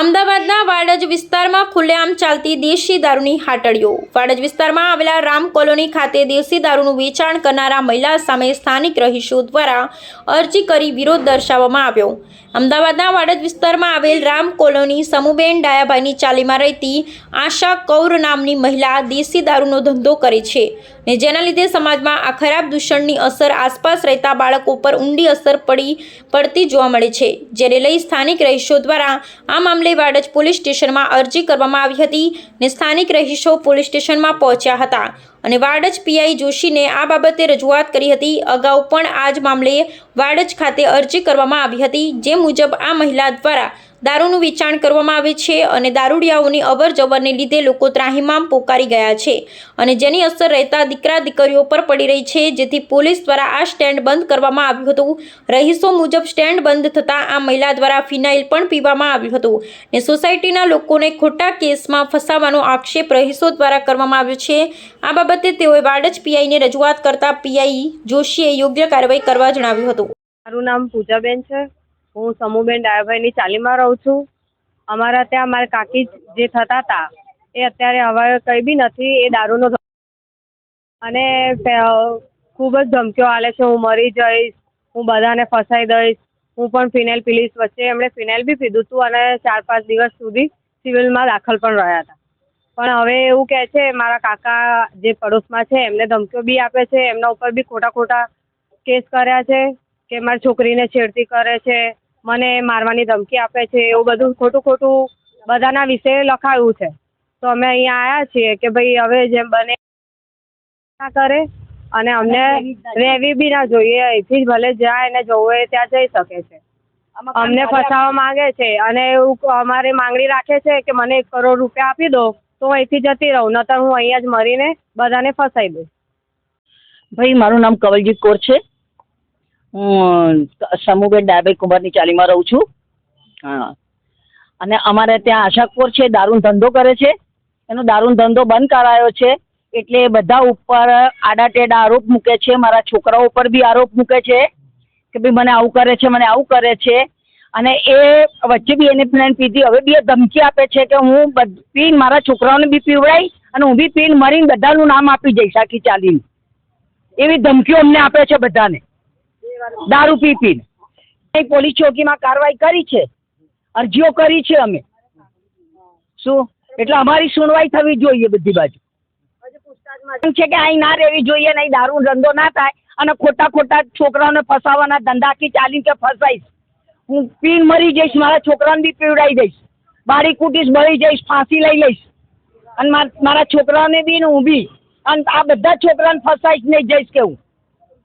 અમદાવાદના વાડજ વિસ્તારમાં ખુલ્લેઆમ ચાલતી દેશી દારૂની હાટડીઓ. વાડજ વિસ્તારમાં આવેલા રામ કોલોની ખાતે દેશી દારૂનું વેચાણ કરનારા મહિલા સામે સ્થાનિક રહીશો દ્વારા અરજી કરી વિરોધ દર્શાવવામાં આવ્યો. અમદાવાદના વાડજ વિસ્તારમાં આવેલ રામ કોલોની સમુબેન ડાયાભાઈની ચાલીમાં રહેતી આશા કૌર નામની મહિલા દેશી દારૂનો ધંધો કરે છે ને જેના લીધે સમાજમાં આ ખરાબ દૂષણની અસર આસપાસ રહેતા બાળકો પર ઊંડી અસર પડી, પડતી જોવા મળે છે. જેને લઈ સ્થાનિક રહીશો દ્વારા આ મામલે વાડજ પોલીસ સ્ટેશનમાં અરજી કરવામાં આવી હતી ને સ્થાનિક રહીશો પોલીસ સ્ટેશનમાં પહોંચ્યા હતા. અને વાડજ પીઆઈ જોશીને આ બાબતે રજૂઆત કરી હતી. અગાઉ પણ આ જ મામલે વાડજ ખાતે અરજી કરવામાં આવી હતી. જે મુજબ આ મહિલા દ્વારા દારૂનું વેચાણ કરવામાં આવે છે અને દારૂડિયાઓની અવર જવરને લીધે લોકો ત્રાહિમામ પોકારી ગયા છે અને જેની અસર રહેતા દીકરા દીકરીઓ પર પડી રહી છે, જેથી પોલીસ દ્વારા આ સ્ટેન્ડ બંધ કરવામાં આવ્યું હતું. રહીશો મુજબ સ્ટેન્ડ બંધ થતાં આ મહિલા દ્વારા ફિનાઇલ પણ પીવામાં આવ્યું હતું ને સોસાયટીના લોકોને ખોટા કેસમાં ફસાવાનો આક્ષેપ રહીશો દ્વારા કરવામાં આવ્યો છે. આ બાબતે તેઓએ વાડજ પીઆઈને રજૂઆત કરતા પીઆઈ જોશીએ યોગ્ય કાર્યવાહી કરવા જણાવ્યું હતું. મારું નામ પૂજાબેન છે. હું સમૂહબેન ડાયાભાઈની ચાલીમાં રહું છું. અમારા ત્યાં મારા કાકી જે થતા હતા, એ અત્યારે હવે કંઈ બી નથી, એ દારૂનો અને ખૂબ જ ધમકીઓ આલે છે, હું મરી જઈશ, હું બધાને ફસાઈ દઈશ, હું પણ ફિનાઇલ પી લઈશ વચ્ચે એમણે ફિનાઇલ બી પીધું હતું અને ચાર પાંચ દિવસ સુધી સિવિલમાં દાખલ પણ રહ્યા હતા. પણ હવે એવું કહે છે, મારા કાકા જે પડોશમાં છે, એમને ધમકીઓ બી આપે છે, એમના ઉપર બી ખોટા ખોટા કેસ કર્યા છે, કે મારી છોકરીને છેડતી કરે છે મને મારવાની ધમકી આપે છે એવું બધું ખોટું ખોટું બધાના વિશે લખાયું છે. તો અમે અહીંયા આવ્યા છીએ કે ભાઈ હવે જેમ બને ના કરે અને અમને રહેવી બી ના જોઈએ અહીંથી જ ભલે જાય એને જવું હોય ત્યાં જઈ શકે છે. અમને ફસાવવા માંગે છે અને એવું અમારી માંગણી રાખે છે કે મને એક કરોડ રૂપિયા આપી દો તો હું અહીંથી જતી રહું નતર હું અહીંયા જ મરીને બધાને ફસાઈ દઉં. ભાઈ મારું નામ કવલજીત કોર છે. હું સમૂહબેન ડાયાભાઈ કુંભારની ચાલીમાં રહું છું. હા. અને અમારે ત્યાં આશા કૌર છે, દારૂનો ધંધો કરે છે. એનો દારૂનો ધંધો બંધ કરાયો છે. એટલે બધા ઉપર આડાટેડા આરોપ મૂકે છે. મારા છોકરાઓ ઉપર બી આરોપ મૂકે છે કે ભાઈ મને આવું કરે છે, મને આવું કરે છે. અને એ વચ્ચે બી એને ફ્રેન્ડ પીધી. હવે બી એ ધમકી આપે છે કે હું પીને મારા છોકરાઓને બી પીવડાવી અને હું બી પીન મરીને બધાનું નામ આપી જઈશ આખી ચાલીને. એવી ધમકીઓ અમને આપે છે બધાને. દારૂ પી પીને એક પોલીસ ચોકીમાં કાર્યવાહી કરી છે. અરજીઓ કરી છે અમે. શું? એટલે અમારી સુનવાઈ થવી જોઈએ બધી બાજુ. છે કે અહીં ના રહેવી જોઈએ નહીં દારૂ ધંધો ના થાય અને ખોટા ખોટા છોકરાઓને ફસાવાના ધંધાથી ચાલીને કે ફસાઈશ. હું પીન મરી જઈશ, મારા છોકરાને બી પીવડાવી દઈશ. બારી કૂટીશ બળી જઈશ, ફાંસી લઈ લઈશ. અને મારા છોકરાઓને બી ને હું બી. અને આ બધા છોકરાને ફસાઈશ, નહીં જઈશ કે હું.